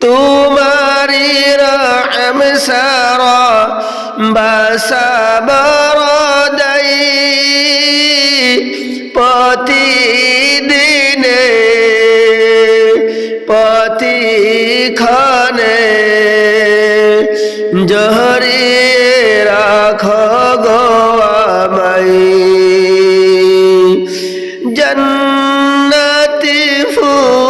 তোমারি রহম সারা বাসাবর দাই প্রতিদিনে প্রতিক্ষণে জহরিয়ে রাখ গো জন্নতি ফুল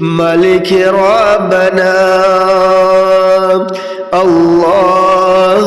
ملك ربنا الله